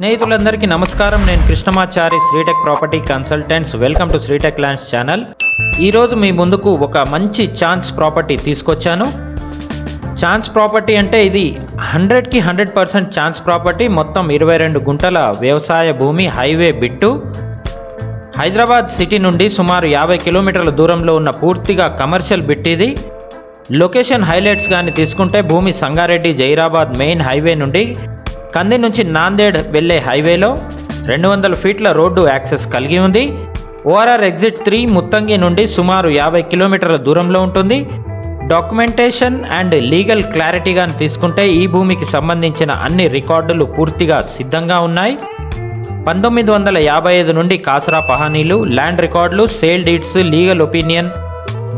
స్నేహితులందరికీ నమస్కారం. నేను Krishnamachari Sritech property consultants. Welcome to Sritech lands channel. ఈరోజు మీ ముందుకు ఒక మంచి ఛాన్స్ ప్రాపర్టీ తీసుకొచ్చాను. ఛాన్స్ ప్రాపర్టీ అంటే ఇది హండ్రెడ్కి హండ్రెడ్ పర్సెంట్ ఛాన్స్ ప్రాపర్టీ. మొత్తం ఇరవై రెండు గుంటల వ్యవసాయ భూమి హైవే బిట్టు. హైదరాబాద్ సిటీ నుండి సుమారు యాభై కిలోమీటర్ల దూరంలో ఉన్న పూర్తిగా కమర్షియల్ బిట్ ఇది. లొకేషన్ హైలైట్స్ కానీ తీసుకుంటే భూమి సంగారెడ్డి జైరాబాద్ మెయిన్ హైవే నుండి కంది నుంచి నాందేడ్ వెళ్ళే హైవేలో రెండు వందల ఫీట్ల రోడ్డు యాక్సెస్ కలిగి ఉంది. ఓఆర్ఆర్ ఎగ్జిట్ త్రీ ముత్తంగి నుండి సుమారు యాభై కిలోమీటర్ల దూరంలో ఉంటుంది. డాక్యుమెంటేషన్ అండ్ లీగల్ క్లారిటీగా తీసుకుంటే ఈ భూమికి సంబంధించిన అన్ని రికార్డులు పూర్తిగా సిద్ధంగా ఉన్నాయి. పంతొమ్మిది వందల యాభై ఐదు నుండి కాసరా పహానీలు ల్యాండ్ రికార్డులు sale deeds legal opinion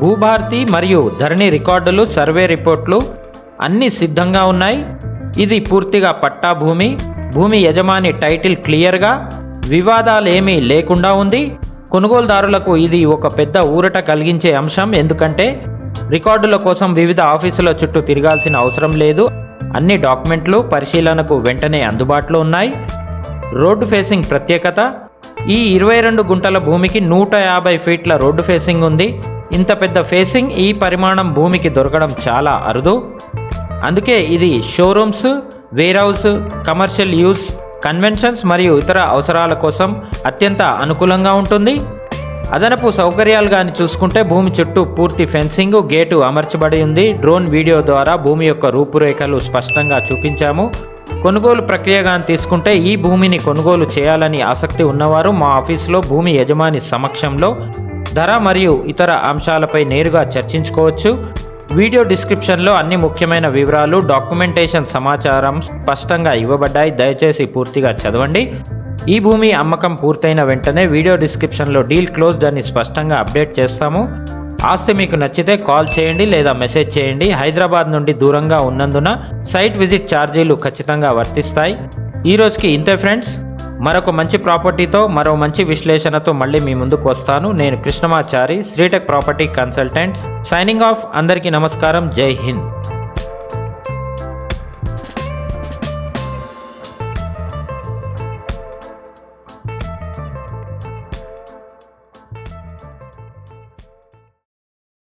Bhubharati మరియు ధరణి రికార్డులు సర్వే రిపోర్ట్లు అన్నీ సిద్ధంగా ఉన్నాయి. ఇది పూర్తిగా పట్టా భూమి భూమి యజమాని టైటిల్ క్లియర్గా. వివాదాలు ఏమీ లేకుండా ఉంది. కొనుగోలుదారులకు ఇది ఒక పెద్ద ఊరట కలిగించే అంశం. ఎందుకంటే రికార్డుల కోసం వివిధ ఆఫీసుల చుట్టూ తిరగాల్సిన అవసరం లేదు. అన్ని డాక్యుమెంట్లు పరిశీలనకు వెంటనే అందుబాటులో ఉన్నాయి. రోడ్డు ఫేసింగ్ ప్రత్యేకత. ఈ ఇరవై రెండు గుంటల భూమికి నూట యాభై ఫీట్ల రోడ్డు ఫేసింగ్ ఉంది. ఇంత పెద్ద ఫేసింగ్ ఈ పరిమాణం భూమికి దొరకడం చాలా అరుదు. అందుకే ఇది showrooms warehouse commercial use conventions మరియు ఇతర అవసరాల కోసం అత్యంత అనుకూలంగా ఉంటుంది. అదనపు సౌకర్యాలు కానీ చూసుకుంటే భూమి చుట్టూ పూర్తి ఫెన్సింగ్ గేటు అమర్చబడి ఉంది. డ్రోన్ వీడియో ద్వారా భూమి యొక్క రూపురేఖలు స్పష్టంగా చూపించాము. కొనుగోలు ప్రక్రియ కానీ తీసుకుంటే ఈ భూమిని కొనుగోలు చేయాలని ఆసక్తి ఉన్నవారు మా ఆఫీసులో భూమి యజమాని సమక్షంలో ధర మరియు ఇతర అంశాలపై నేరుగా చర్చించుకోవచ్చు. వీడియో డిస్క్రిప్షన్లో అన్ని ముఖ్యమైన వివరాలు డాక్యుమెంటేషన్ సమాచారం స్పష్టంగా ఇవ్వబడ్డాయి. దయచేసి పూర్తిగా చదవండి. ఈ భూమి అమ్మకం పూర్తయిన వెంటనే వీడియో డిస్క్రిప్షన్లో డీల్ క్లోజ్డ్ అని స్పష్టంగా అప్డేట్ చేస్తాము. ఆస్తి మీకు నచ్చితే కాల్ చేయండి లేదా మెసేజ్ చేయండి. హైదరాబాద్ నుండి దూరంగా ఉన్నందున సైట్ విజిట్ ఛార్జీలు ఖచ్చితంగా వర్తిస్తాయి. ఈ రోజుకి ఇంతే ఫ్రెండ్స్. మరొక మంచి ప్రాపర్టీతో మరో మంచి విశ్లేషణతో మళ్ళీ మీ ముందుకు వస్తాను. నేను Krishnamachari Sritech property consultants. Signing off అందరికీ నమస్కారం. జై హింద్.